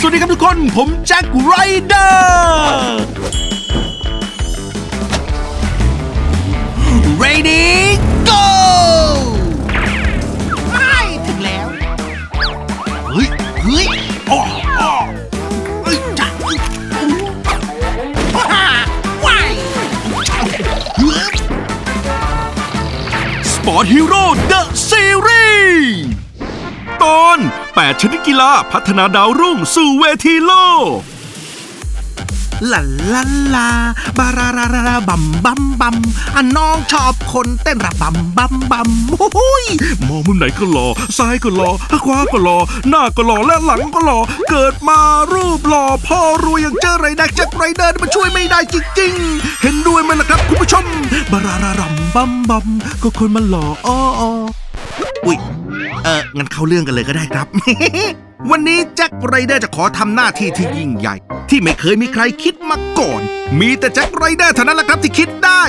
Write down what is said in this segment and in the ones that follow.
สวัสดีครับทุกคน ผมแจ็คไรเดอร์ ready go ไม่ถึงแล้ว เฮ้ย เฮ้ยอ๋ออ๋อเฮ้ยจ้าว้าว้ายเฮ้ยสปอร์ตฮีโร่เดอะซีรีส์ต อน 8 ชนิดกีฬาพัฒนาดาวรุ่งสู่เวทีโลกลาลาลาบาราราราราบัมบัมบัมอะน้องชอบคนเต้นระบำบัมบัมโอ้ยมองมุมไหนก็หล่อซ้ายก็หล่อขวาก็หล่อหน้าก็หล่อและหลังก็หล่อเกิดมารูปหล่อพ่อรวยอย่างเจอไรแดกแจ็คไรเดอร์นี่มันช่วยไม่ได้จริงๆ เห็นด้วยไหมล่ะครับคุณผู้ชมบารารารัมบัมบัมก็คนมันหล่ออ้อออุ้ย เอองั้นเข้าเรื่องกันเลยก็ได้ครับ วันนี้แจ็คไรเดอร์จะขอทำหน้าที่ที่ยิ่งใหญ่ ที่ไม่เคยมีใครคิดมาก่อน มีแต่แจ็คไรเดอร์เท่านั้นแหละครับที่คิดได้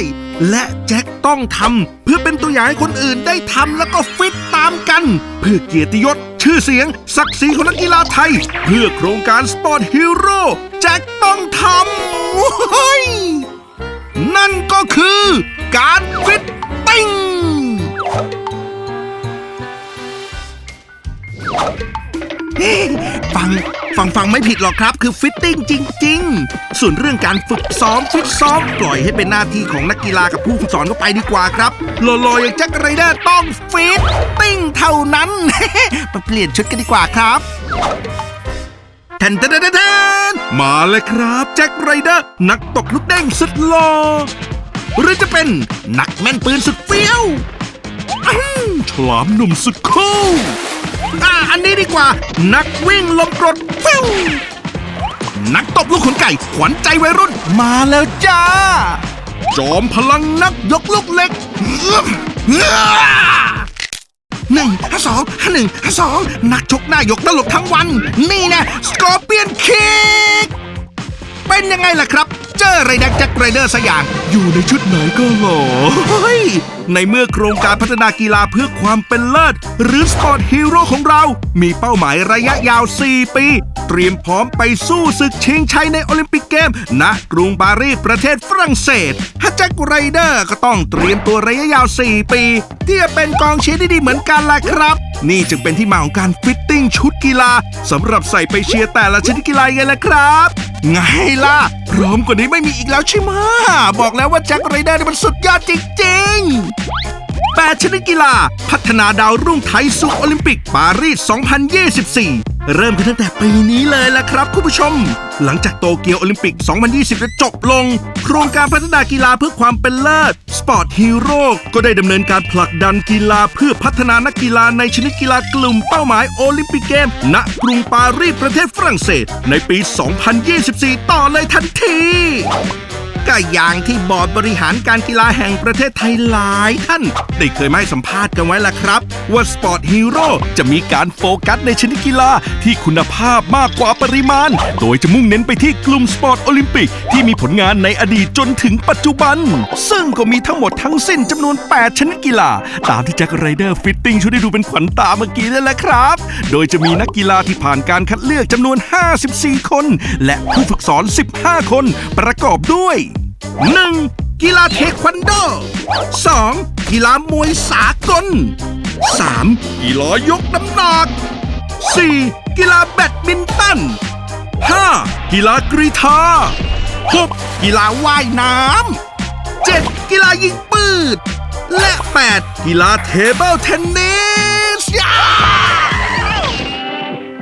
และแจ็คต้องทำเพื่อเป็นตัวอย่างให้คนอื่นได้ทำแล้วก็ฟิตตามกัน เพื่อเกียรติยศ ชื่อเสียง ศักดิ์ศรีของนักกีฬาไทย เพื่อโครงการสปอร์ตฮีโร่แจ็คต้องทำนั่นก็คือการฟิตติ้ง ฟังฟังไม่ผิดหรอกครับ คือฟิตติ้งจริง ๆ ส่วนเรื่องการฝึกซ้อมฟิตซ้อม ปล่อยให้เป็นหน้าที่ของนักกีฬากับผู้ฝึกสอนก็ไปดีกว่าครับหล่อๆอย่างแจ็คไรเดอร์ต้องฟิตติ้งเท่านั้นไปเปลี่ยนชุดกันดีกว่าครับแทนแทนแทนแทนมาเลยครับแจ็คไรเดอร์นักตกลูกเด้งสุดหล่อหรือจะเป็นนักแม่นปืนสุดเฟี้ยวฉลามหนุ่มสุดคูล อ่าอันนี้ดีกว่า นักวิ่งลมกรดฟิวนักตบลูกขนไก่ขวัญใจวัยรุ่นมาแล้วจ้า จอมพลังนักยกลูกเล็กหนึ่งห้าสองห้าหนึ่งห้าสองนักชกหน้ายกตลกทั้งวัน นี่นะสกอร์เปียนคิก เป็นยังไงล่ะครับ เจอไรแดกแจ็คไรเดอร์สกอย่างอยู่ในชุดไหนก็หล่อในเมื่อโครงการพัฒนากีฬาเพื่อความเป็นเลิศ หรือสปอร์ตฮีโร่ของเรา มีเป้าหมายระยะยาว 4 ปี เตรียมพร้อมไปสู้ศึกชิงชัยในโอลิมปิกเกมณกรุงปารีสประเทศฝรั่งเศสฮัจแจ็คไรเดอร์ก็ต้องเตรียมตัวระยะยาว 4 ปี ที่จะเป็นกองเชียร์ที่ดีเหมือนกันล่ะครับ นี่จึงเป็นที่มาของการฟิตติ้งชุดกีฬาสำหรับใส่ไปเชียร์แต่ละชนิดกีฬาไงล่ะครับ ไงล่ะ พร้อมกว่านี้ไม่มีอีกแล้วใช่ไหมบอกแล้วว่าแจ็คไรเดอร์นี่มันสุดยอดจริง ๆ 8 ชนิดกีฬา พัฒนาดาวรุ่งไทยสู่โอลิมปิกปารีส 2024 เริ่มกันตั้งแต่ปีนี้เลยล่ะครับคุณผู้ชม หลังจากโตเกียวโอลิมปิก 2020 จะจบลง โครงการพัฒนากีฬาเพื่อความเป็นเลิศสปอร์ตฮีโร่ก็ได้ดำเนินการผลักดันกีฬาเพื่อพัฒนานักกีฬาในชนิดกีฬากลุ่มเป้าหมายโอลิมปิกเกม ณ กรุงปารีสประเทศฝรั่งเศส ในปี 2024 ต่อเลยทันที ก็อย่างที่บอร์ดบริหารการกีฬาแห่งประเทศไทยหลายท่าน ได้เคยไมาให้สัมภาษณ์กันไว้ละครับ ว่าสปอร์ตฮีโร่จะมีการโฟกัสในชนิดกีฬาที่คุณภาพมากกว่าปริมาณ โดยจะมุ่งเน้นไปที่กลุ่มสปอร์ตโอลิมปิก ที่มีผลงานในอดีตจนถึงปัจจุบัน ซึ่งก็มีทั้งหมดทั้งสิ้นจำนวน 8 ชนิดกีฬา ตามที่แจ็คไรเดอร์ฟิตติ้งช่วยได้ดูเป็นขวัญตาเมื่อกี้นั่นแหละครับ โดยจะมีนักกีฬาที่ผ่านการคัดเลือกจำนวน 54 คน และผู้ฝึกสอน 15 คน ประกอบด้วย 1. กีฬาเทควันโด 2. กีฬามวยสากล 3. กีฬายกน้ำหนัก 4. กีฬาแบดมินตัน 5. กีฬากรีธา 6. กีฬาว่ายน้ำ 7. กีฬายิงปืนและ 8. กีฬาเทเบิลเทนนิส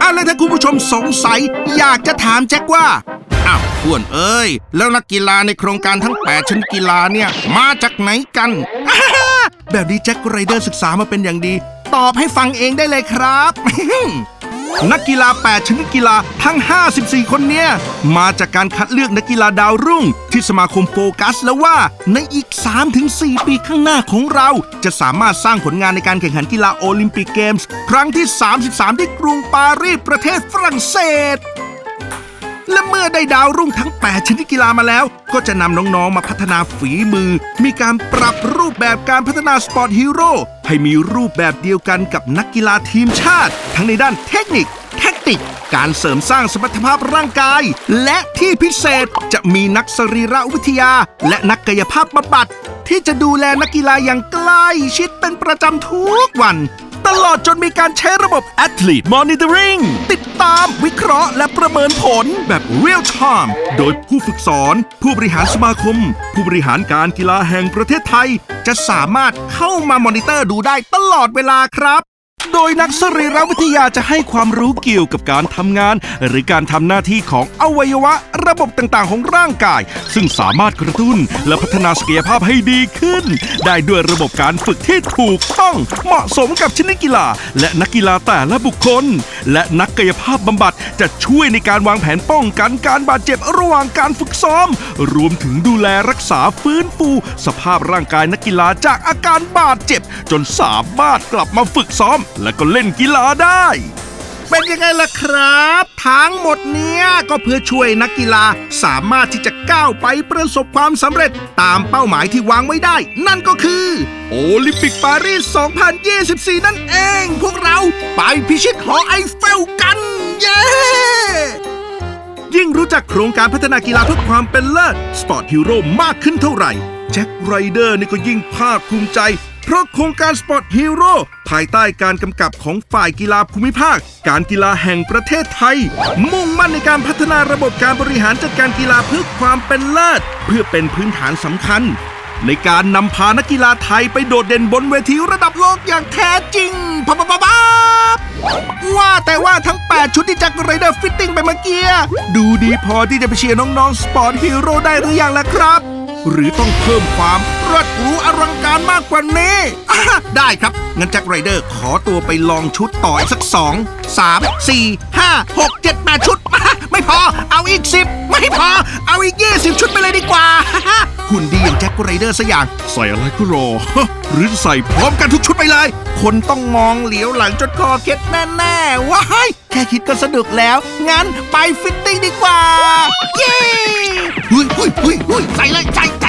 อาแล้วถ้าคุณผู้ชมสงสัย อยากจะถามแจ็คว่า อ้วนเอ้ย แล้วนักกีฬาในโครงการทั้ง 8ชนิดกีฬาเนี่ย มาจากไหนกัน แบบนี้แจ็คไรเดอร์ศึกษามาเป็นอย่างดี ตอบให้ฟังเองได้เลยครับ นักกีฬา 8 ชนิดกีฬาทั้ง 54 คนเนี่ย มาจากการคัดเลือกนักกีฬาดาวรุ่ง ที่สมาคมโฟกัสแล้วว่า ในอีก 3-4 ปีข้างหน้าของเรา จะสามารถสร้างผลงานในการแข่งขันกีฬาโอลิมปิกเกมส์ ครั้งที่ 33 ที่กรุงปารีสประเทศฝรั่งเศส และเมื่อได้ดาวรุ่งทั้ง 8 ชนิดกีฬามาแล้ว ก็จะนำน้องๆ มาพัฒนาฝีมือ มีการปรับรูปแบบการพัฒนาสปอร์ตฮีโร่ให้มีรูปแบบเดียวกันกับนักกีฬาทีมชาติ ทั้งในด้านเทคนิค แทคติก การเสริมสร้างสมรรถภาพร่างกาย และที่พิเศษจะมีนักสรีรวิทยา และนักกายภาพบำบัดที่จะดูแลนักกีฬาอย่างใกล้ชิดเป็นประจำทุกวัน ลอดจนมีการใช้ระบบ Athlete Monitoring ติดตามวิเคราะห์และประเมินผลแบบ Real Time โดยผู้ฝึกสอน ผู้บริหารสมาคม ผู้บริหารการกีฬาแห่งประเทศไทย จะสามารถเข้ามามอนิเตอร์ดูได้ตลอดเวลาครับ โดยนักสรีรวิทยาจะให้ความรู้เกี่ยวกับการทำงาน หรือการทำหน้าที่ของอวัยวะระบบต่างๆ ของร่างกาย ซึ่งสามารถกระตุ้นและพัฒนาศักยภาพให้ดีขึ้น ได้ด้วยระบบการฝึกที่ถูกต้องเหมาะสมกับชนิดกีฬา และนักกีฬาแต่ละบุคคล และนักกายภาพบำบัดจะช่วยในการวางแผนป้องกันการบาดเจ็บระหว่างการฝึกซ้อม รวมถึงดูแลรักษาฟื้นฟู สภาพร่างกายนักกีฬาจากอาการบาดเจ็บ จนสามารถกลับมาฝึกซ้อม และก็เล่นกีฬาได้ เป็นยังไงล่ะครับ ทั้งหมดเนี้ยก็เพื่อช่วยนักกีฬาสามารถที่จะก้าวไปประสบความสำเร็จตามเป้าหมายที่วางไว้ได้ นั่นก็คือ โอลิมปิกปารีส 2024 นั่นเอง พวกเราไปพิชิตหอไอเฟลกัน เย้ ยิ่งรู้จักโครงการพัฒนากีฬาเพื่อความเป็นเลิศสปอร์ตฮีโร่มากขึ้นเท่าไหร่ แจ็คไรเดอร์นี่ก็ยิ่งภาคภูมิใจ เพราะโครงการสปอร์ตฮีโร่ภายใต้การกำกับของฝ่ายกีฬาภูมิภาค การกีฬาแห่งประเทศไทย มุ่งมั่นในการพัฒนาระบบการบริหารจัดการกีฬาเพื่อความเป็นเลิศเพื่อเป็นพื้นฐานสำคัญ ในการนำพานักกีฬาไทยไปโดดเด่นบนเวทีระดับโลกอย่างแท้จริงพะปะปะปะว่าแต่ว่าทั้ง 8 ชุดที่แจ็คไรเดอร์ฟิตติ้งไปเมื่อกี้ดูดีพอที่จะไปเชียร์น้องๆสปอร์ตฮีโร่ได้หรือยังล่ะครับ หรือต้องเพิ่มความรวดหรูอลังการมากกว่านี้ได้ครับ งั้นแจ็คไรเดอร์ขอตัวไปลองชุดต่ออีกสัก2 3 4 5 6 7 8ชุด ไม่พอเอาอีก10 ไม่พอ เอาอีก 20 ชุดไปเลยดีกว่า หุ่นดีอย่างแจ็คไรเดอร์สกอย่าง ใส่อะไรก็รอ หรือใส่พร้อมกันทุกชุดไปเลย คนต้องมองเหลียวหลังจนคอเคล็ดแน่ๆว้ายแค่คิดก็สนุกแล้ว งั้นไปฟิตติ้งดีกว่า เย้หุยหุยหุยหุยใส่เลยใส่